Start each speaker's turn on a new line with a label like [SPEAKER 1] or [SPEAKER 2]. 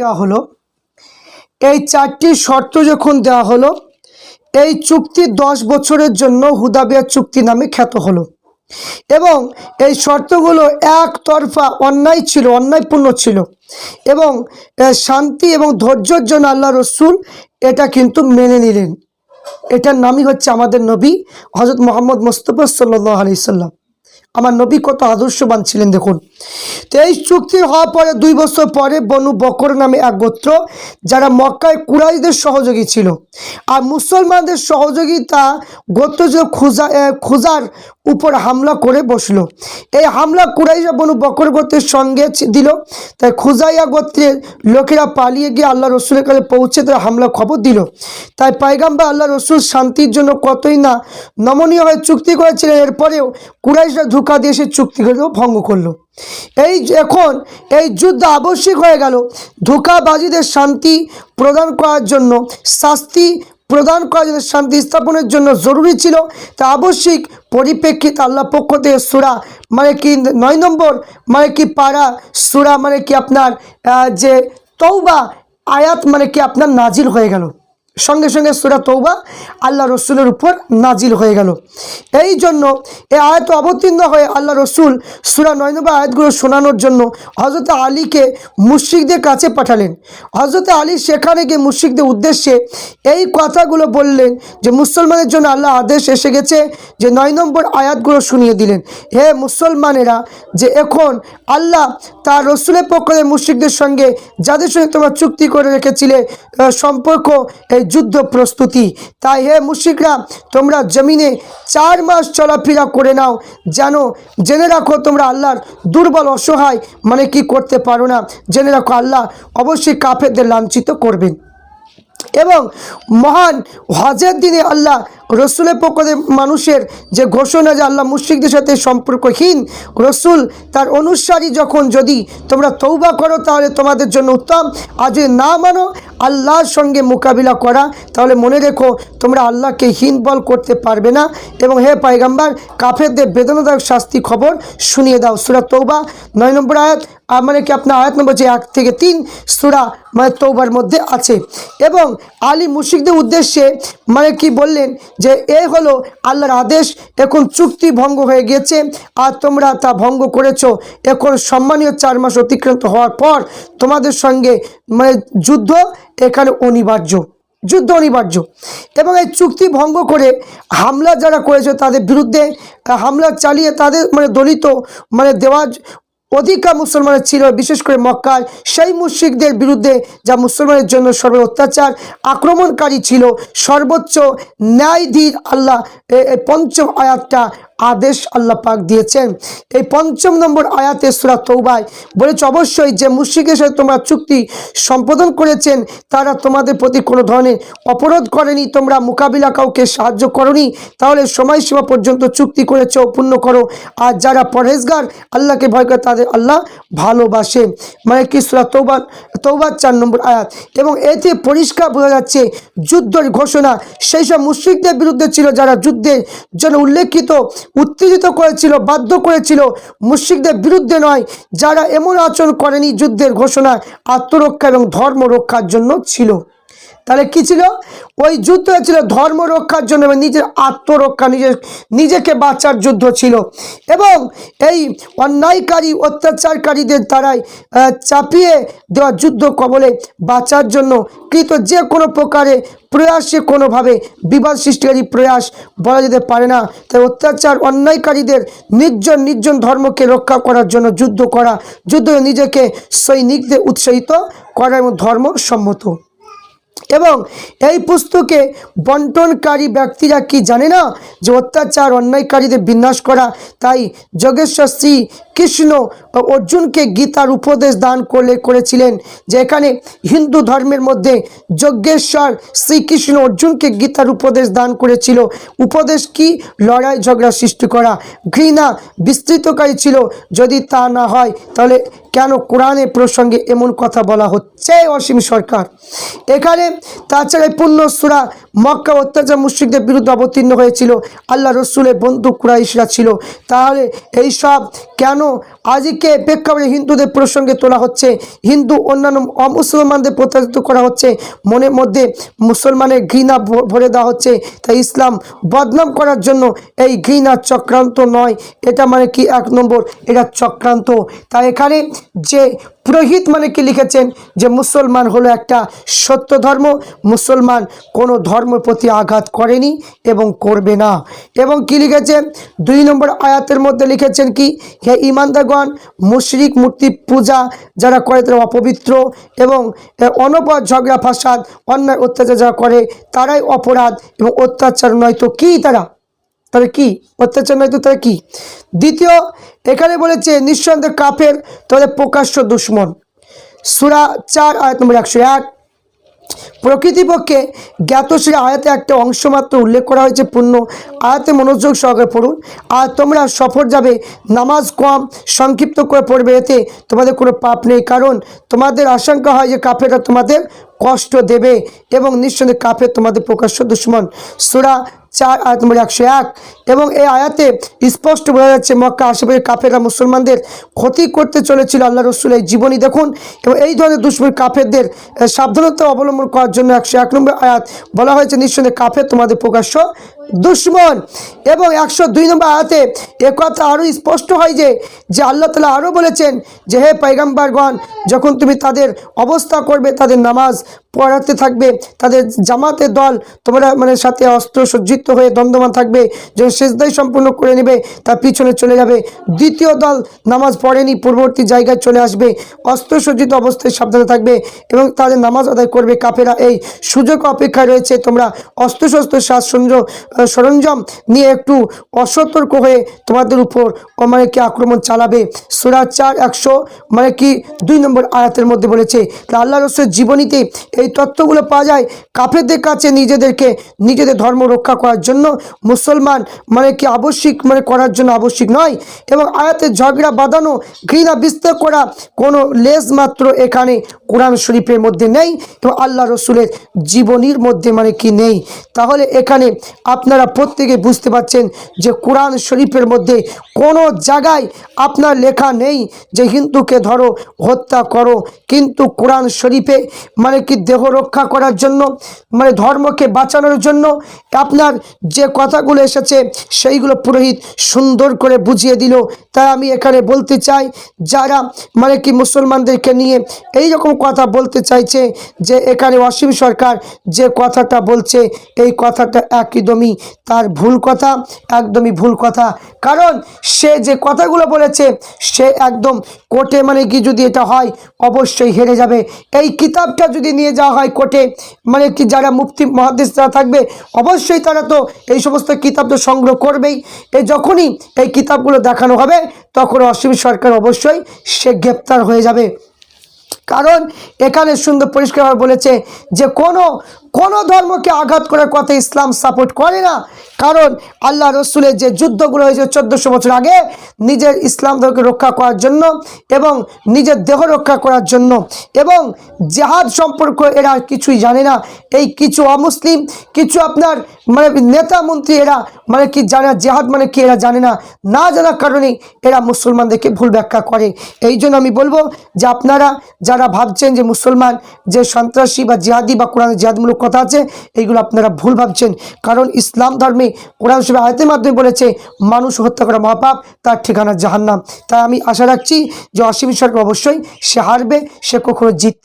[SPEAKER 1] দেওয়া হলো। এই চারটি শর্ত যখন দেওয়া হলো, এই চুক্তি দশ বছরের জন্য হুদাবিয়া চুক্তি নামে খ্যাত হলো। এবং এই শর্তগুলো একতরফা অন্যায় ছিল, অন্যায়পূর্ণ ছিল। এবং শান্তি এবং ধৈর্যের জন্য আল্লাহ রসুল এটা কিন্তু মেনে নিলেন। এটার নামই হচ্ছে আমাদের নবী হজরত মোহাম্মদ মুস্তফা সাল্লাহ আলি সাল্লাম। আমার নবী কত আদর্শবান ছিলেন দেখুন। তো এই চুক্তি হওয়ার পরে দুই বছর পরে বনু বকর নামে এক গোত্র, যারা মক্কায় কুরাইদের সহযোগী ছিল। আর মুসলমানদের সহযোগিতা গোত্র যে খুজা খুজার উপর হামলা করে বসল। এই হামলা কুরাইশা বনু বকর গোত্রের সঙ্গে দিল। তাই খুজাইয়া গোত্রের লোকেরা পালিয়ে গিয়ে আল্লাহ রসুলের কাছে পৌঁছে তারা হামলা খবর দিল। তাই পাইগাম্বা আল্লাহ রসুল শান্তির জন্য কতই না নমনীয় হয়ে চুক্তি করেছিলেন, এরপরেও কুরাইশরা ধোকা দিয়ে সে চুক্তিগুলো ভঙ্গ করল। এই এখন এই যুদ্ধ আবশ্যিক হয়ে গেল। ধোকাবাজিদের শান্তি প্রদান করার জন্য, শাস্তি প্রদান করা জন্য, শান্তি স্থাপনের জন্য জরুরি ছিল। তা আবশ্যিক পরিপ্রেক্ষিত আল্লাহ পক্ষ থেকে সুরা মানে কি নয় নম্বর মানে কি পাড়া সুরা মানে কি আপনার যে তৌবা আয়াত মানে কি আপনার নাজিল হয়ে গেল। সঙ্গে সঙ্গে সুরা তৌবা আল্লাহ রসুলের উপর নাজিল হয়ে গেল। এই জন্য এ আয়াত অবতীর্ণ হয়ে আল্লাহ রসুল সুরা নয় নম্বর আয়াতগুলো শোনানোর জন্য হজরত আলীকে মুশ্রিকদের কাছে পাঠালেন। হজরত আলী সেখানে গিয়ে মুশ্রিকদের উদ্দেশ্যে এই কথাগুলো বললেন যে, মুসলমানের জন্য আল্লাহ আদেশ এসে গেছে যে, নয় নম্বর আয়াতগুলো শুনিয়ে দিলেন। হে মুসলমানেরা, যে এখন আল্লাহ তার রসুলের পক্ষে মুশ্রিকদের সঙ্গে যাদের সঙ্গে তোমরা চুক্তি করে রেখেছিলে সম্পর্ক এই যুদ্ধ প্রস্তুতি। তাই হে মুশ্রিকরা, তোমরা জমিনে চার মাস চলাফেরা করে নাও। যেন জেনে রাখো তোমরা আল্লাহর দুর্বল অসহায় মানে কি করতে পারো না। জেনে রাখো আল্লাহ অবশ্যই কাফেরদের লাঞ্ছিত করবেন। এবং মহান হজের দিনে আল্লাহ রসুলের পক্ষ মানুষের যে ঘোষণা যে আল্লাহ মুশ্রিকদের সাথে সম্পর্কহীন, রসুল তার অনুসারী যখন যদি তোমরা তৌবা করো, তাহলে তোমাদের জন্য উত্তম। আর যদি না মানো, আল্লাহর সঙ্গে মোকাবিলা করা, তাহলে মনে রেখো তোমরা আল্লাহকে হীন বল করতে পারবে না। এবং হে পাইগাম্বার কাফেরদের বেদনাদায়ক শাস্তি খবর শুনিয়ে দাও। সুরা তৌবা নয় নম্বর আয়াত মানে কি আপনার আয়াত নম্বর যে এক থেকে তিন, সুরা মানে তৌবার মধ্যে আছে। এবং আলী মুশিকদের উদ্দেশ্যে মানে কি বললেন যে এ হলো আল্লাহর আদেশ, এখন চুক্তি ভঙ্গ হয়ে গিয়েছে, আর তোমরা তা ভঙ্গ করেছ। এখন সম্মানীয় চার মাস অতিক্রান্ত হওয়ার পর তোমাদের সঙ্গে মানে যুদ্ধ, এখানে অনিবার্য, যুদ্ধ অনিবার্য। এবং এই চুক্তি ভঙ্গ করে হামলা যারা করেছে তাদের বিরুদ্ধে, হামলা চালিয়ে তাদের মানে দলিত মানে দেওয়া অধিকার মুসলমানের ছিল, বিশেষ করে মক্কায়। সেই মুশ্রিকদের বিরুদ্ধে যা মুসলমানের জন্য সর্ব অত্যাচার, আক্রমণকারী ছিল সর্বোচ্চ ন্যায়ধীর আল্লাহ পঞ্চম আয়াতটা আদেশ আল্লাহ পাক দিয়েছেন। এই পঞ্চম নম্বর আয়াতে সুরা তৌবায় বলেছে, অবশ্যই যে মুশ্রিকের সাথে তোমরা চুক্তি সম্পাদন করেছেন, তারা তোমাদের প্রতি কোনো ধরনের অপরাধ করেনি। তোমরা মোকাবিলা কাউকে সাহায্য করনি, তাহলে সময়সীমা পর্যন্ত চুক্তি করেছ, পূর্ণ করো। আর যারা পরহেজগার, আল্লাহকে ভয় করে, তাদের আল্লাহ ভালোবাসে। মানে কি সুরা তৌবা তৌবার চার নম্বর আয়াত। এবং এতে পরিষ্কার বোঝা যাচ্ছে, যুদ্ধের ঘোষণা সেই সব মুশ্রিকদের বিরুদ্ধে ছিল, যারা যুদ্ধের জন্য উল্লেখিত উত্তেজিত করেছিল, বাধ্য করেছিল মুশ্রিকদের বিরুদ্ধে নয়, যারা এমন আচরণ করেনি যুদ্ধের ঘোষণা আত্মরক্ষা এবং ধর্ম রক্ষার জন্য ছিল। তাহলে কি ছিল? ওই যুদ্ধ ছিল ধর্ম রক্ষার জন্য এবং নিজের আত্মরক্ষা, নিজের, নিজেকে বাঁচার যুদ্ধ ছিল। এবং এই অন্যায়কারী, অত্যাচারকারীদের দ্বারাই চাপিয়ে দেওয়া যুদ্ধ কবলে বাঁচার জন্য কৃত যে কোনো প্রকারে প্রয়াসে কোনোভাবে বিবাদ সৃষ্টিকারী প্রয়াস বলা যেতে পারে না। তাই অত্যাচার, অন্যায়কারীদের নির্জন নির্জন ধর্মকে রক্ষা করার জন্য যুদ্ধ করা, যুদ্ধ নিজেকে সৈনিকদের উৎসাহিত করা এবং ধর্মসম্মত। এবং এই পুস্তকে বন্টনকারী ব্যক্তিরা কি জানে না যে অত্যাচার, অন্যায়কারীদের বিন্যাস করা? তাই যোগেশ্বর শ্রী কৃষ্ণ অর্জুনকে গীতার উপদেশ দান করলে করেছিলেন, যে এখানে হিন্দু ধর্মের মধ্যে যজ্ঞেশ্বর শ্রীকৃষ্ণ অর্জুনকে গীতার উপদেশ দান করেছিল। উপদেশ কি? লড়াই ঝগড়া সৃষ্টি করা। ঘৃণা বিস্তৃতকারী ছিল। যদি তা না হয়, তাহলে কেন কোরআনে প্রসঙ্গে এমন কথা বলা হচ্ছে অসীম সরকার? এখানে তাছাড়া এই পূর্ণ সুরা মক্কা অত্যাচার মুশ্রিকদের বিরুদ্ধে অবতীর্ণ হয়েছিল। আল্লাহ রসুলের বন্ধু কুরাইশরা ছিল। তাহলে এই সব কেন আজকে প্রেক্ষাপটে হিন্দুদের প্রসঙ্গে তোলা হচ্ছে, হিন্দু অন্যান্য অমুসলমানদের প্রতারিত করা হচ্ছে, মনের মধ্যে মুসলমানের ঘৃণা ভরে দেওয়া হচ্ছে। তাই ইসলাম বদনাম করার জন্য এই ঘৃণা চক্রান্ত নয়, এটা মানে কি এক নম্বর? এটা চক্রান্ত। তাই এখানে যে পুরোহিত মানে কি লিখেছেন, যে মুসলমান হলো একটা সত্য ধর্ম, মুসলমান কোনো ধর্মের প্রতি আঘাত করেনি এবং করবে না। এবং কি লিখেছেন? দুই নম্বর আয়াতের মধ্যে লিখেছেন কি, হে ইমানদারগণ মুশরিক মূর্তি পূজা যারা করে তারা অপবিত্র এবং এ, অনবর ঝগড়া ফাসাদ অন্যায় অত্যাচার যারা করে তারাই অপরাধ এবং অত্যাচার নয় তো কী তারা? তাহলে কি? অত্যাচার নয় তো তাহলে কি? দ্বিতীয় এখানে বলেছে নিঃসন্দেহ কাফের তাদের প্রকাশ্য দুশ্মন। সুরা চার আয়াত নম্বর একশো এক। প্রকৃতিপক্ষে জ্ঞাতশ্রী আয়াতে একটা অংশ মাত্র উল্লেখ করা হয়েছে পূর্ণ। আয়াতে মনোযোগ সহকারে পড়ুন। আর তোমরা সফর যাবে, নামাজ কম, সংক্ষিপ্ত করে পড়বে, এতে তোমাদের কোনো পাপ নেই। কারণ তোমাদের আশঙ্কা হয় যে কাফেরা তোমাদের কষ্ট দেবে এবং নিঃসন্দেহে কাফের তোমাদের প্রকাশ্য দুশ্মন। সুরা চার, আয়াত নম্বর একশো এক। এবং এই আয়াতে স্পষ্ট বোঝা যাচ্ছে মক্কা আশেপাশে কাফেররা মুসলমানদের ক্ষতি করতে চলেছিল আল্লাহ রসুল এই জীবনী দেখুন। এবং এই ধরনের দুশ্মন কাফেরদের সাবধানতা অবলম্বন করার জন্য একশো এক নম্বর আয়াত বলা হয়েছে নিঃসন্দেহে কাফের তোমাদের প্রকাশ্য দুশ্মন। এবং একশো দুই নম্বর আয়াতে এ কথা আরও স্পষ্ট হয় যে যে আল্লাহ তালা আরও বলেছেন যে হে পৈগাম্বারগণ যখন তুমি তাদের অবস্থা করবে তাদের নামাজ পড়াতে থাকবে তাদের জামাতের দল তোমরা মানে সাথে অস্ত্র সজ্জিত হয়ে দন্দমান থাকবে যখন শেষদাই সম্পূর্ণ করে নেবে তার পিছনে চলে যাবে। দ্বিতীয় দল নামাজ পড়েনি পূর্ববর্তী জায়গায় চলে আসবে অস্ত্র সজ্জিত অবস্থায় সাবধানে থাকবে এবং তাদের নামাজ আদায় করবে। কাফেরা এই সুযোগ অপেক্ষায় রয়েছে তোমরা অস্ত্রশস্ত্র আহ, সরঞ্জাম নিয়ে একটু অসতর্ক হয়ে তোমাদের উপর মানে কি আক্রমণ চালাবে। সুরা চার একশো মানে কি দুই নম্বর আয়াতের মধ্যে বলেছে তা আল্লাহ রসুলের জীবনীতে এই তত্ত্বগুলো পাওয়া যায় কাফেরদের কাছে নিজেদেরকে, নিজেদের ধর্ম রক্ষা করার জন্য। মুসলমান মানে কি আবশ্যিক মানে করার জন্য আবশ্যিক নয়। এবং আয়াতের ঝগড়া, বাঁধানো, ঘৃণা, বিস্তার করা কোনো লেজ মাত্র এখানে কোরআন শরীফের মধ্যে নেই এবং আল্লাহ রসুলের জীবনীর মধ্যে মানে কি নেই। তাহলে এখানে আপনারা প্রত্যেকে বুঝতে পারছেন যে কোরআন শরীফের মধ্যে কোনো জায়গায় আপনার লেখা নেই যে হিন্দুকে ধরো হত্যা করো। কিন্তু কোরআন শরীফে মানে কি দেহ রক্ষা করার জন্য মানে ধর্মকে বাঁচানোর জন্য আপনার যে কথাগুলো এসেছে সেইগুলো পুরোহিত সুন্দর করে বুঝিয়ে দিল। তাই আমি এখানে বলতে চাই, যারা মানে কি মুসলমানদেরকে নিয়ে এই রকম কথা বলতে চাইছে যে এখানে অসীম সরকার যে কথাটা বলছে, এই কথাটা একদমই তার ভুল কথা, একদমই ভুল কথা। কারণ সে যে কথাগুলো বলেছে, সে একদম কোর্টে মানে কি যদি এটা হয়, অবশ্যই হেরে যাবে। এই কিতাবটা যদি নিয়ে যাওয়া হয় কোর্টে মানে কি যারা মুফতি মহাদেশ যারা থাকবে, অবশ্যই তারা তো এই সমস্ত কিতাব তো সংগ্রহ করবেই। এই যখনই এই কিতাবগুলো দেখানো হবে, তখন অসীম সরকার অবশ্যই সে গ্রেপ্তার হয়ে যাবে। কারণ এখানে সুন্দর পরিষ্কারভাবে বলেছে যে কোনো কোনো ধর্মকে আঘাত করার কথা ইসলাম সাপোর্ট করে না। কারণ আল্লাহ রসুলের যে যুদ্ধগুলো হয়েছে চোদ্দোশো বছর আগে, নিজের ইসলাম ধর্মকে রক্ষা করার জন্য এবং নিজের দেহ রক্ষা করার জন্য এবং জেহাদ সম্পর্ক এরা কিছুই জানে না। এই কিছু অমুসলিম, কিছু আপনার মানে নেতা মন্ত্রী এরা মানে কি জানে, জেহাদ মানে কি এরা জানে না। না জানার কারণেই এরা মুসলমানদেরকে ভুল ব্যাখ্যা করে। এই জন্য আমি বলব যে আপনারা যারা ভাবছেন যে মুসলমান, যে সন্ত্রাসী বা জিহাদি বা কোরআন জিহাদমূলক কথা আছে, এইগুলো আপনারা ভুল ভাবছেন। কারণ ইসলাম ধর্মে কোরআন শরীফ আয়তের মাধ্যমে বলেছে, মানুষ হত্যা করা মহাপাপ, তার ঠিকানা জাহান্নাম। তাই আমি আশা রাখছি যে অসীম সরকার অবশ্যই সে হারবে, সে কখনো জিত